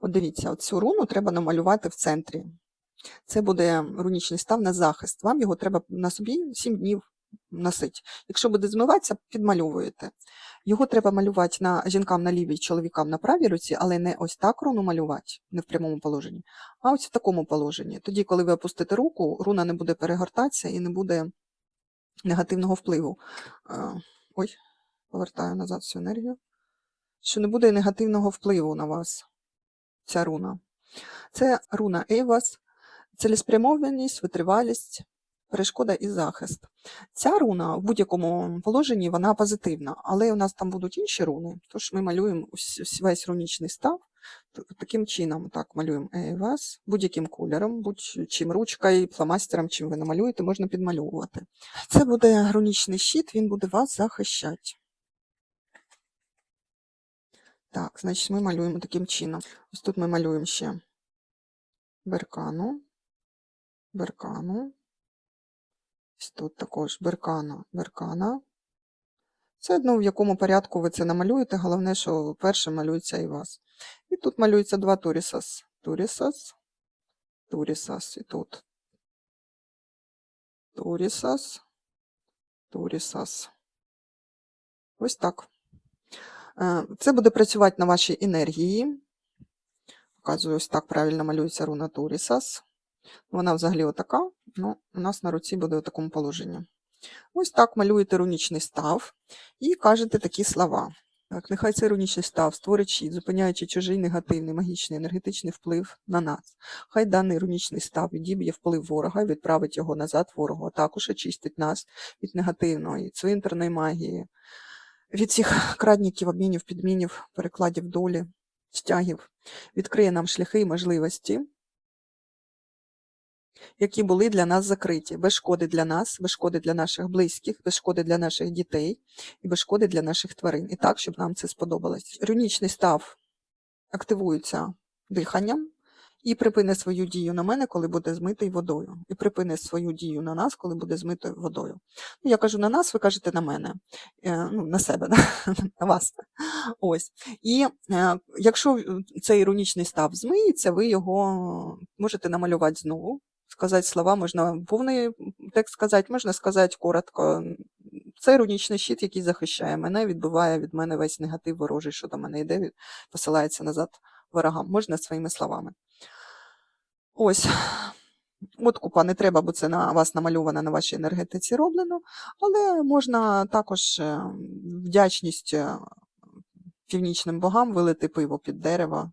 От дивіться, цю руну треба намалювати в центрі. Це буде рунічний став на захист. Вам його треба на собі 7 днів носити. Якщо буде змиватися, підмальовуєте. Його треба малювати на жінкам на лівій, чоловікам на правій руці, але не ось так руну малювати, не в прямому положенні, а ось в такому положенні. Тоді, коли ви опустите руку, руна не буде перегортатися і не буде негативного впливу. Е, Ой, повертаю назад всю енергію. Що не буде негативного впливу на вас, ця руна. Це руна Ейвас, цілеспрямованість, витривалість, перешкода і захист. Ця руна в будь-якому положенні вона позитивна, але у нас там будуть інші руни, тож ми малюємо весь рунічний став таким чином. Так, малюємо Ейвас будь-яким кольором, будь-чим ручкою, фломастером, чим ви намалюєте, можна підмальовувати. Це буде рунічний щит, він буде вас захищати. Так, значить, ми малюємо таким чином. Ось тут ми малюємо ще беркану, беркану. Ось тут також беркана, беркана. Це одно, в якому порядку ви це намалюєте. Головне, що перше малюється і вас. І тут малюється два турісас. Турісас, турісас. І тут. Турісас, турісас. Ось так. Е, Це буде працювати на вашій енергії. Показую, ось так правильно малюється руна Турісас. Вона взагалі отака, ну, у нас на руці буде у такому положенні. Ось так малюєте рунічний став і кажете такі слова. Так, нехай цей рунічний став створить щит, зупиняючи чужий негативний, магічний, енергетичний вплив на нас. Хай даний рунічний став відіб'є вплив ворога і відправить його назад ворогу, а також очистить нас від негативної, цвинтарної магії, від всіх крадників, обмінів, підмінів, перекладів долі, стягів, відкриє нам шляхи і можливості, які були для нас закриті, без шкоди для нас, без шкоди для наших близьких, без шкоди для наших дітей і без шкоди для наших тварин. І так, щоб нам це сподобалось. Рунічний став активується диханням і припине свою дію на мене, коли буде змитий водою. І припине свою дію на нас, коли буде змитою водою. Ну, я кажу на нас, ви кажете на мене, Е, ну, на себе, да? на вас. Ось. І е, якщо е, цей рунічний став змиється, ви його можете намалювати знову. Сказати слова, можна повний текст сказати, можна сказати коротко. Це рунічний щит, який захищає мене, відбиває від мене весь негатив ворожий, що до мене йде, посилається назад ворогам. Можна своїми словами. Ось. От купа не треба, бо це на вас намальовано на вашій енергетиці роблено, але можна також е, вдячність е, північним богам вилити пиво під дерево